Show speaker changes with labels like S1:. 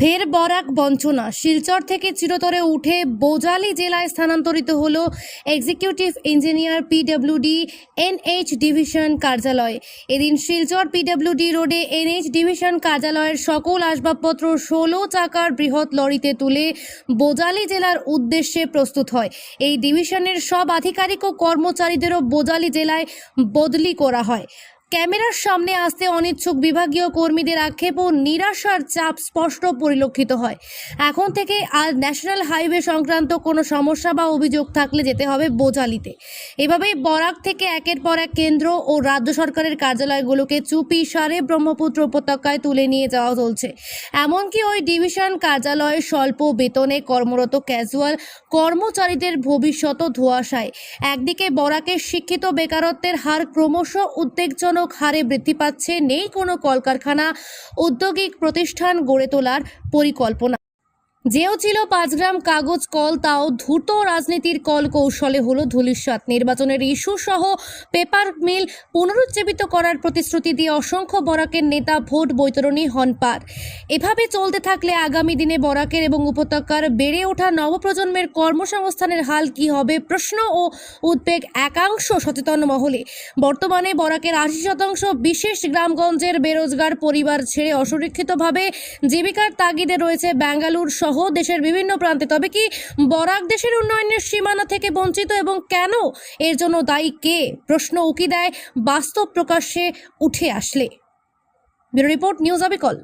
S1: ফের বরাক বঞ্চনা। শিলচর থেকে চিরতরে উঠে বোজালি জেলায় স্থানান্তরিত হল executive engineer PWD NH division কার্যালয় এদিন শিলচর পিডব্লিউডি রোডে এনএইচ ডিভিশন কার্যালয়ের সকল আসবাবপত্র ষোলো চাকার বৃহৎ লরিতে তুলে বোজালি জেলার উদ্দেশ্যে প্রস্তুত হয়। এই ডিভিশনের সব আধিকারিক ও কর্মচারীদেরও বোজালি জেলায় বদলি করা হয়। ক্যামেরার সামনে আসতে অনিচ্ছুক বিভাগীয় কর্মীদের আক্ষেপ ও নিরাশার চাপ স্পষ্ট পরিলক্ষিত হয়। এখন থেকে আর ন্যাশনাল হাইওয়ে সংক্রান্ত কোনো সমস্যা বা অভিযোগ থাকলে যেতে হবে বোজালিতে। এভাবেই বরাক থেকে একের পর এক কেন্দ্র ও রাজ্য সরকারের কার্যালয়গুলোকে চুপি সারে ব্রহ্মপুত্র উপত্যকায় তুলে নিয়ে যাওয়া চলছে। এমনকি ওই ডিভিশন কার্যালয়ে স্বল্প বেতনে কর্মরত ক্যাজুয়াল কর্মচারীদের ভবিষ্যৎ ধোয়াশায়। একদিকে বরাকের শিক্ষিত বেকারত্বের হার ক্রমশ উদ্বেগজনক হারে বৃদ্ধি পাচ্ছে। নেই কোনো কলকারখানা। উদ্যোগিক প্রতিষ্ঠান গড়ে তোলার পরিকল্পনা। যেও ছিল পাঁচ গ্রাম কাগজ, কল, তাও ধূর্ত রাজনীতির কল কৌশলে হলো ধুলিস্বাত নির্বাচনের ইস্যু সহ পেপার মিল পুনরুজ্জীবিত করার প্রতিশ্রুতি দিয়ে অসংখ্য বরাকের নেতা ভোট বৈতরণী হন পার। এভাবে চলতে থাকলে আগামী দিনে বরাকের এবং উপত্যকার বেড়ে ওঠা নবপ্রজন্মের কর্মসংস্থানের হাল কি হবে? প্রশ্ন ও উদ্বেগ একাংশ সচেতন মহলে। বর্তমানে বরাকের আশি শতাংশ বিশেষ গ্রামগঞ্জের বেরোজগার পরিবার ছেড়ে অসুরক্ষিতভাবে জীবিকার তাগিদে রয়েছে ব্যাঙ্গালুর সহ দেশের বিভিন্ন প্রান্তে। তবে কি বরাক দেশের উন্নয়নের সীমানা থেকে বঞ্চিত এবং কেন? এর জন্য দায়ী কে? প্রশ্ন উকি দেয় বাস্তব প্রকাশ্যে উঠে আসলে। Bureau report, news আবিকল